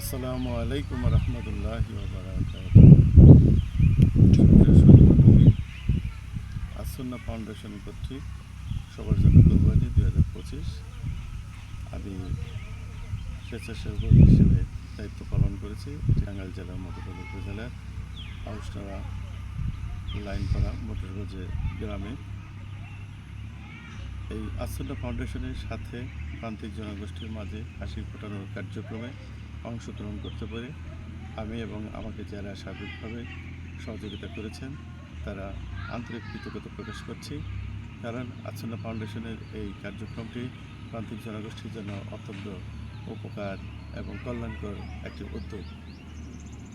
আসসালামু আলাইকুম রহমতুল্লাহ আসন্না ফাউন্ডেশন কর্তৃক সবার জন্য কোরবানি দুই হাজার পঁচিশ। আমি স্বেচ্ছাসেবক হিসেবে দায়িত্ব পালন করেছি। টাঙ্গাইল জেলার মধুপুর উপজেলার আউসটারা লাইনপাড়া মোটরগঞ্জে গ্রামে। এই আসন্না ফাউন্ডেশনের সাথে প্রান্তিক জনগোষ্ঠীর মাঝে হাসি ফোটানোর কার্যক্রমে অংশগ্রহণ করতে পারি। আমি এবং আমাকে যারা সার্বিকভাবে সহযোগিতা করেছেন, তারা আন্তরিক কৃতজ্ঞতা প্রকাশ করছি। কারণ আচ্ছন্ন ফাউন্ডেশনের এই কার্যক্রমটি প্রান্তিক জনগোষ্ঠীর জন্য অত্যন্ত উপকার এবং কল্যাণকর একটি উদ্যোগ।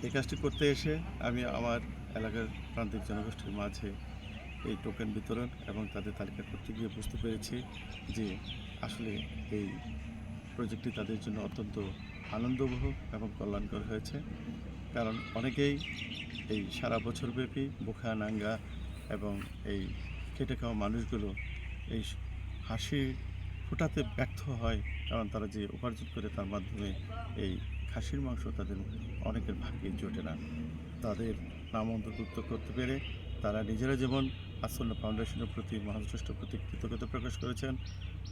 এই কাজটি করতে এসে আমি আমার এলাকার প্রান্তিক জনগোষ্ঠীর মাঝে এই টোকেন বিতরণ এবং তাদের তালিকা করতে গিয়ে বুঝতে পেরেছি যে আসলে এই প্রজেক্টটি তাদের জন্য অত্যন্ত আনন্দবহ এবং কল্যাণকর হয়েছে। কারণ অনেকেই এই সারা বছরব্যাপী বোখা নাঙ্গা এবং এই খেটে খাওয়া মানুষগুলো এই হাসি ফোটাতে ব্যর্থ হয়। কারণ তারা যে উপার্জন করে তার মাধ্যমে এই খাসির মাংস তাদের অনেকের ভাগ্যে জোটে না। তাদের নাম অন্তর্ভুক্ত করতে পেরে তারা নিজেরা যেমন আসন্ন ফাউন্ডেশনের প্রতি মহাশ্রেষ্ঠ প্রতি কৃতজ্ঞতা প্রকাশ করেছেন,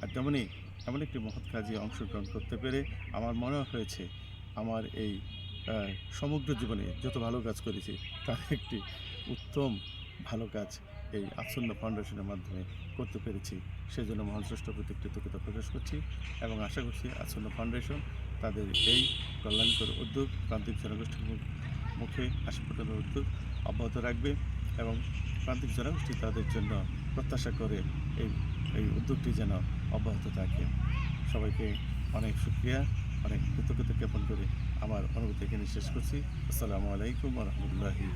আর তেমনই এমন একটি মহৎ কাজে অংশগ্রহণ করতে পেরে আমার মনে হয়েছে আমার এই সমগ্র জীবনে যত ভালো কাজ করেছি, তার একটি উত্তম ভালো কাজ এই আসন্ন ফাউন্ডেশনের মাধ্যমে করতে পেরেছি। সেজন্য মহান শ্রেষ্ঠ প্রতি কৃতজ্ঞতা প্রকাশ করছি এবং আশা করছি আসন্ন ফাউন্ডেশন তাদের এই কল্যাণকর উদ্যোগ প্রান্তিক জনগোষ্ঠীর মুখে হাসি ফোটানোর উদ্যোগ অব্যাহত রাখবে এবং প্রান্তিক জনগোষ্ঠী তাদের জন্য প্রত্যাশা করে এই এই উদ্যোগটি যেন অব্যাহত থাকে। সবাইকে অনেক শুক্রিয়া, অনেক কৃতজ্ঞতা জ্ঞাপন করে আমার অনুভূতি এখানে শেষ করছি। আসসালামু আলাইকুম রহমতুল্লাহি